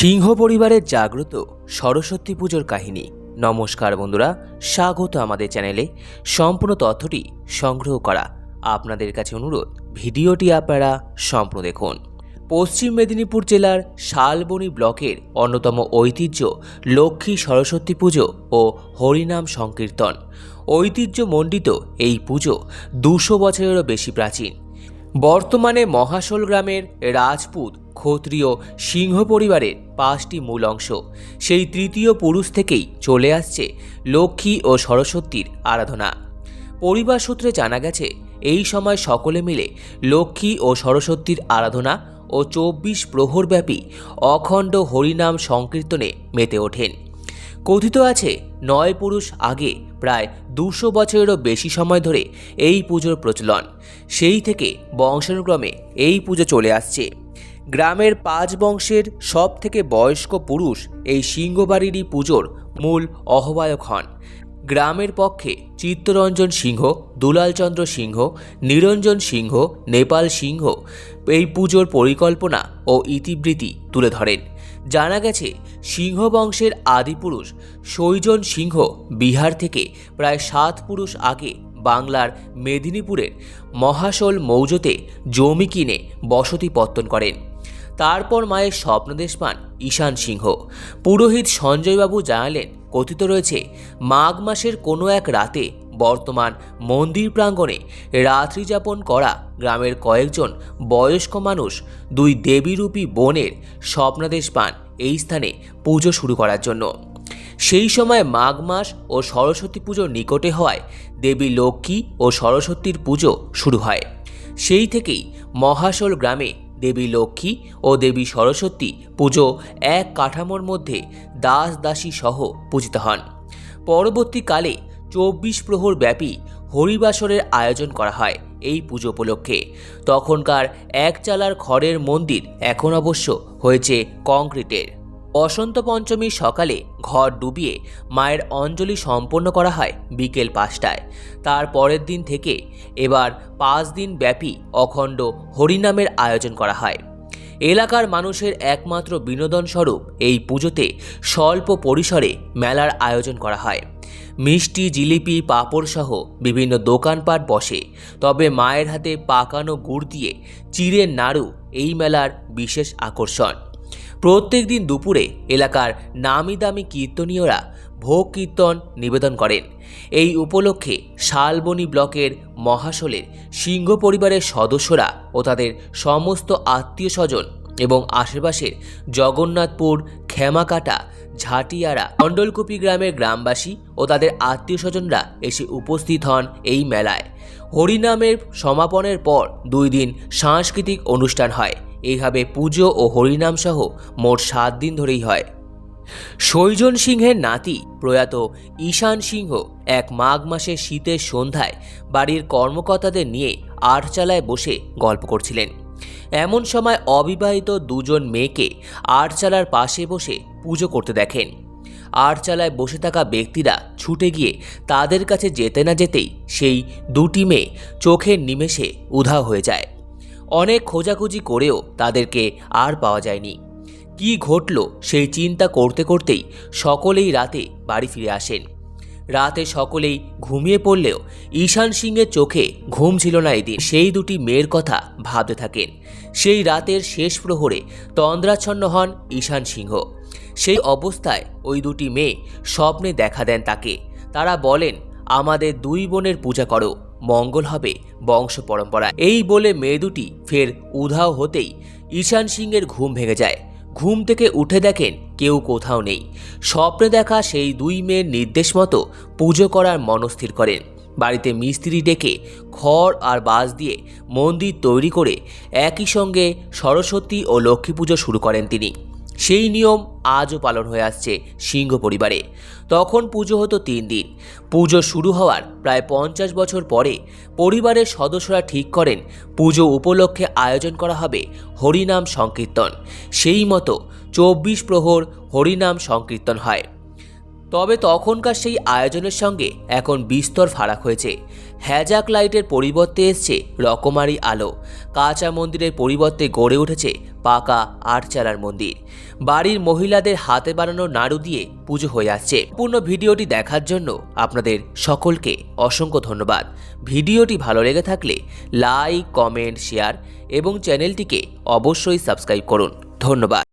সিংহ পরিবারের জাগ্রত সরস্বতী পুজোর কাহিনী। নমস্কার বন্ধুরা, স্বাগত আমাদের চ্যানেলে। সম্পূর্ণ তথ্যটি সংগ্রহ করা আপনাদের কাছে অনুরোধ, ভিডিওটি আপনারা সম্পূর্ণ দেখুন। পশ্চিম মেদিনীপুর জেলার শালবনি ব্লকের অন্যতম ঐতিহ্য লক্ষ্মী সরস্বতী পুজো ও হরিনাম সংকীর্তন। ঐতিহ্যমণ্ডিত এই পুজো দুশো বছরেরও বেশি প্রাচীন। বর্তমানে মহাশোল গ্রামের রাজপুত ক্ষত্রিয় সিংহ পরিবারের পাঁচটি মূল অংশ। সেই তৃতীয় পুরুষ থেকেই চলে আসছে লক্ষ্মী ও সরস্বতীর আরাধনা। পরিবার সূত্রে জানা গেছে, এই সময় সকলে মিলে লক্ষ্মী ও সরস্বতীর আরাধনা ও চব্বিশ প্রহরব্যাপী অখণ্ড হরিনাম সংকীর্তনে মেতে ওঠেন। কথিত আছে, নয় পুরুষ আগে প্রায় দুশো বছরেরও বেশি সময় ধরে এই পুজোর প্রচলন। সেই থেকে বংশানুক্রমে এই পুজো চলে আসছে। গ্রামের পাঁচ বংশের সব থেকে বয়স্ক পুরুষ এই সিংহবাড়িরই পুজোর মূল আহ্বায়ক হন। গ্রামের পক্ষে চিত্তরঞ্জন সিংহ, দুলালচন্দ্র সিংহ, নিরঞ্জন সিংহ, নেপাল সিংহ এই পুজোর পরিকল্পনা ও ইতিবৃত্তি তুলে ধরেন। জানা গেছে সিংহ বংশের আদিপুরুষ সৈজন সিংহ বিহার থেকে প্রায় সাত পুরুষ আগে বাংলার মেদিনীপুরের মহাশোল মৌজতে জমি কিনে বসতি পত্তন করেন। তারপর মায়ের স্বপ্নদেশ পান ঈশান সিংহ। পুরোহিত সঞ্জয়বাবু জানালেন, কথিত রয়েছে, মাঘ মাসের কোনো এক রাতে বর্তমান মন্দির প্রাঙ্গণে রাত্রিযাপন করা গ্রামের কয়েকজন বয়স্ক মানুষ দুই দেবীরূপী বোনের স্বপ্নাদেশ পান এই স্থানে পুজো শুরু করার জন্য। সেই সময় মাঘ মাস ও সরস্বতী পুজোর নিকটে হওয়ায় দেবী লক্ষ্মী ও সরস্বতীর পুজো শুরু হয়। সেই থেকেই মহাশোল গ্রামে দেবী লক্ষ্মী ও দেবী সরস্বতী পুজো এক কাঠামোর মধ্যে দাস দাসী সহ পূজিত হন। পরবর্তীকালে চব্বিশ প্রহর ব্যাপী হরিবাসরের আয়োজন করা হয় এই পুজো উপলক্ষে। তখনকার এক চালার খড়ের মন্দির এখন অবশ্য হয়েছে কংক্রিটের। বসন্ত পঞ্চমীর সকালে ঘর ডুবিয়ে মায়ের অঞ্জলি সম্পন্ন করা হয় বিকেল পাঁচটায়। তার পরের দিন থেকে এবার পাঁচ দিন ব্যাপী অখণ্ড হরিনামের আয়োজন করা হয়। এলাকার মানুষের একমাত্র বিনোদন স্বরূপ এই পুজোতে স্বল্প পরিসরে মেলার আয়োজন করা হয়। মিষ্টি, জিলিপি, পাঁপড় সহ বিভিন্ন দোকানপাট বসে। তবে মায়ের হাতে পাকানো গুড় দিয়ে চিড়ের নাড়ু এই মেলার বিশেষ আকর্ষণ। প্রত্যেক দিন দুপুরে এলাকার নামি দামি কীর্তনীয়রা ভোগ কীর্তন নিবেদন করেন। এই উপলক্ষে শালবনি ব্লকের মহাশোলের সিংহ পরিবারের সদস্যরা ও তাদের সমস্ত আত্মীয় স্বজন এবং আশেপাশের জগন্নাথপুর খেমাকাটা ঝাটিয়ারা, মণ্ডলকুপি গ্রামের গ্রামবাসী ও তাদের আত্মীয় স্বজনরা এসে উপস্থিত হন এই মেলায়। হরিনামের সমাপনের পর দুই দিন সাংস্কৃতিক অনুষ্ঠান হয়। এইভাবে পুজো ও হরিনাম সহ মোট সাত দিন ধরেই হয়। সৈজন সিংহের নাতি প্রয়াত ঈশান সিংহ এক মাঘ মাসের শীতের সন্ধ্যায় বাড়ির কর্মকর্তাদের নিয়ে আটচালায় বসে গল্প করছিলেন। এমন সময় অবিবাহিত দুজন মেয়েকে আটচালার পাশে বসে পুজো করতে দেখেন। আটচালায় বসে থাকা ব্যক্তিরা ছুটে গিয়ে তাদের কাছে যেতে না যেতেই সেই দুটি মেয়ে চোখের নিমেষে উধা হয়ে যায়। অনেক খোঁজাখুঁজি করেও তাদেরকে আর পাওয়া যায়নি। কি ঘটল সেই চিন্তা করতে করতেই সকলেই রাতে বাড়ি ফিরে আসেন। রাতে সকলেই ঘুমিয়ে পড়লেও ঈশান সিংয়ের চোখে ঘুম ছিল না এদিন। সেই দুটি মেয়ের কথা ভাবতে থাকেন। সেই রাতের শেষ প্রহরে তন্দ্রাচ্ছন্ন হন ঈশান সিংহ। সেই অবস্থায় ওই দুটি মেয়ে স্বপ্নে দেখা দেন তাকে। তারা বলেন, আমাদের দুই বোনের পূজা করো, মঙ্গল হবে বংশ পরম্পরা। এই বলে মেয়ে দুটি ফের উধাও হতেই ঈশান সিংয়ের ঘুম ভেঙে যায়। ঘুম থেকে উঠে দেখেন কেউ কোথাও নেই। স্বপ্নে দেখা সেই দুই মেয়ের নির্দেশ মতো পুজো করার মনস্থির করেন। বাড়িতে মিস্ত্রি ডেকে খড় আর বাঁশ দিয়ে মন্দির তৈরি করে একই সঙ্গে সরস্বতী ও লক্ষ্মী পুজো শুরু করেন তিনি। সেই নিয়ম আজও পালন হয়ে আসছে সিংহ পরিবারে। তখন পুজো হতো তিন দিন। পুজো শুরু হওয়ার প্রায় পঞ্চাশ বছর পরে পরিবারের সদস্যরা ঠিক করেন পুজো উপলক্ষে আয়োজন করা হবে হরিনাম সংকীর্তন। সেই মতো চব্বিশ প্রহর হরিনাম সংকীর্তন হয়। তবে তখনকার সেই আয়োজনের সঙ্গে এখন বিস্তর ফারাক হয়েছে। হ্যাজাক লাইটের পরিবর্তে এসছে রকমারি আলো। কাঁচা মন্দিরের পরিবর্তে গড়ে উঠেছে পাকা আটচালার মন্দির। বাড়ির মহিলাদের হাতে বানানো নাড়ু দিয়ে পুজো হয়ে আসছে। পূর্ণ ভিডিওটি দেখার জন্য আপনাদের সকলকে অসংখ্য ধন্যবাদ। ভিডিওটি ভালো লেগে থাকলে লাইক, কমেন্ট, শেয়ার এবং চ্যানেলটিকে অবশ্যই সাবস্ক্রাইব করুন। ধন্যবাদ।